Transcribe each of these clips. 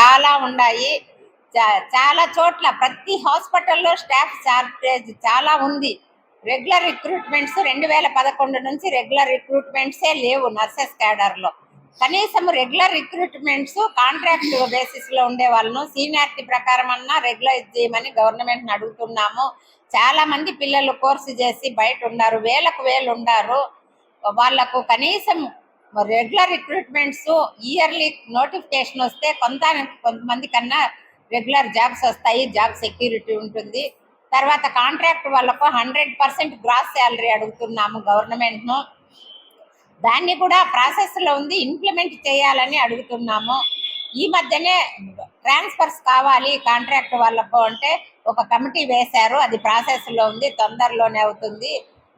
చాలా ఉన్నాయి. చాలా చోట్ల ప్రతి హాస్పిటల్లో స్టాఫ్ షార్టేజ్ చాలా ఉంది. రెగ్యులర్ రిక్రూట్మెంట్స్ రెండు వేల పదకొండు నుంచి రెగ్యులర్ రిక్రూట్మెంట్సే లేవు నర్సెస్ క్యాడర్లో. కనీసం రెగ్యులర్ రిక్రూట్మెంట్స్ కాంట్రాక్ట్ బేసిస్లో ఉండే వాళ్ళను సీనియారిటీ ప్రకారం అన్నా రెగ్యులైజ్ చేయమని గవర్నమెంట్ అడుగుతున్నాము. చాలా మంది పిల్లలు కోర్సు చేసి బయట ఉన్నారు. వేలకు వేలు ఉన్నారు వాళ్ళకు కనీసం రెగ్యులర్ రిక్రూట్మెంట్స్ ఇయర్లీ నోటిఫికేషన్ వస్తే కొంత కొంతమంది కన్నా రెగ్యులర్ జాబ్స్ వస్తాయి జాబ్ సెక్యూరిటీ ఉంటుంది. తర్వాత కాంట్రాక్ట్ వాళ్ళకు హండ్రెడ్ పర్సెంట్ గ్రాస్ శాలరీ అడుగుతున్నాము గవర్నమెంట్ను దాన్ని కూడా ప్రాసెస్లో ఉంది ఇంప్లిమెంట్ చేయాలని అడుగుతున్నాము. ఈ మధ్యనే ట్రాన్స్ఫర్స్ కావాలి కాంట్రాక్ట్ వాళ్ళకు అంటే ఒక కమిటీ వేశారు అది ప్రాసెస్లో ఉంది తొందరలోనే అవుతుంది.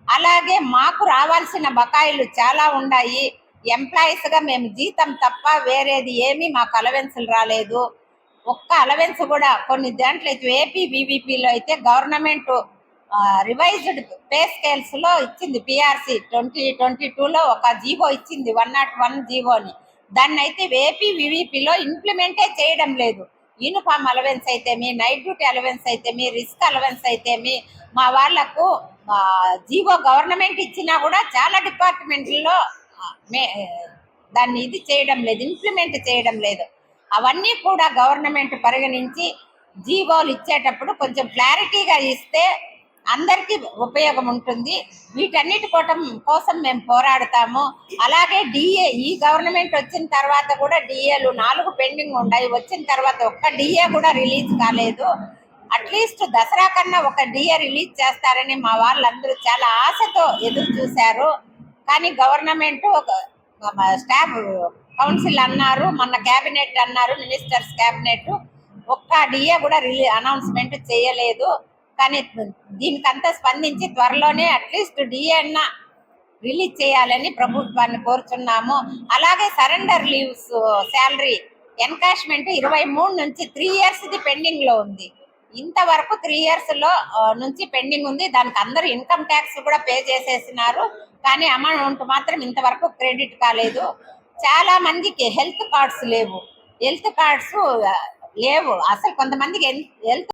అలాగే మాకు రావాల్సిన బకాయిలు చాలా ఉన్నాయి. ఎంప్లాయీస్గా మేము జీతం తప్ప వేరేది ఏమీ మాకు అలవెన్సులు రాలేదు. ఒక్క అలవెన్స్ కూడా కొన్ని దాంట్లో అయితే ఏపీ బీవీపీలో అయితే గవర్నమెంట్ రివైజ్డ్ పే స్కేల్స్లో ఇచ్చింది పిఆర్సి ట్వంటీ ట్వంటీ లో ఒక జీవో ఇచ్చింది వన్ నాట్ వన్ జీవోని. దాన్ని అయితే ఏపీ వివిపిలో ఇంప్లిమెంటే చేయడం లేదు. యూనిఫామ్ అలవెన్స్ అయితేమి నైట్ డ్యూటీ అలవెన్స్ అయితేమి రిస్క్ అలవెన్స్ అయితేమి మా వాళ్ళకు జీవో గవర్నమెంట్ ఇచ్చినా కూడా చాలా డిపార్ట్మెంట్లో దాన్ని ఇది చేయడం లేదు ఇంప్లిమెంట్ చేయడం లేదు. అవన్నీ కూడా గవర్నమెంట్ పరిగణించి జీవోలు ఇచ్చేటప్పుడు కొంచెం క్లారిటీగా ఇస్తే అందరికీ ఉపయోగం ఉంటుంది. వీటన్నిటి కోటం కోసం మేము పోరాడతాము. అలాగే డిఏ ఈ గవర్నమెంట్ వచ్చిన తర్వాత కూడా డిఏలు నాలుగు పెండింగ్ ఉన్నాయి. వచ్చిన తర్వాత ఒక్క డిఏ కూడా రిలీజ్ కాలేదు. అట్లీస్ట్ దసరా కన్నా ఒక డిఏ రిలీజ్ చేస్తారని మా వాళ్ళందరూ చాలా ఆశతో ఎదురు చూశారు. కానీ గవర్నమెంట్ ఒక స్టాఫ్ కౌన్సిల్ అన్నారు మొన్న క్యాబినెట్ అన్నారు మినిస్టర్స్ క్యాబినెట్ ఒక్క డిఏ కూడా రిలీ అనౌన్స్మెంట్ చేయలేదు. కానీ దీనికంతా స్పందించి త్వరలోనే అట్లీస్ట్ డిఏ అన్న రిలీజ్ చేయాలని ప్రభుత్వాన్ని కోరుచున్నాము. అలాగే సరెండర్ లీవ్స్ శాలరీ ఎన్కాష్మెంట్ ఇరవై మూడు నుంచి త్రీ ఇయర్స్ది పెండింగ్లో ఉంది. ఇంతవరకు త్రీ ఇయర్స్లో నుంచి పెండింగ్ ఉంది. దానికి అందరూ ఇన్కమ్ ట్యాక్స్ కూడా పే చేసేసినారు. కానీ అమౌంట్ మాత్రం ఇంతవరకు క్రెడిట్ కాలేదు. చాలా మందికి హెల్త్ కార్డ్స్ లేవు. హెల్త్ కార్డ్స్ లేవు. అసలు కొంతమందికి హెల్త్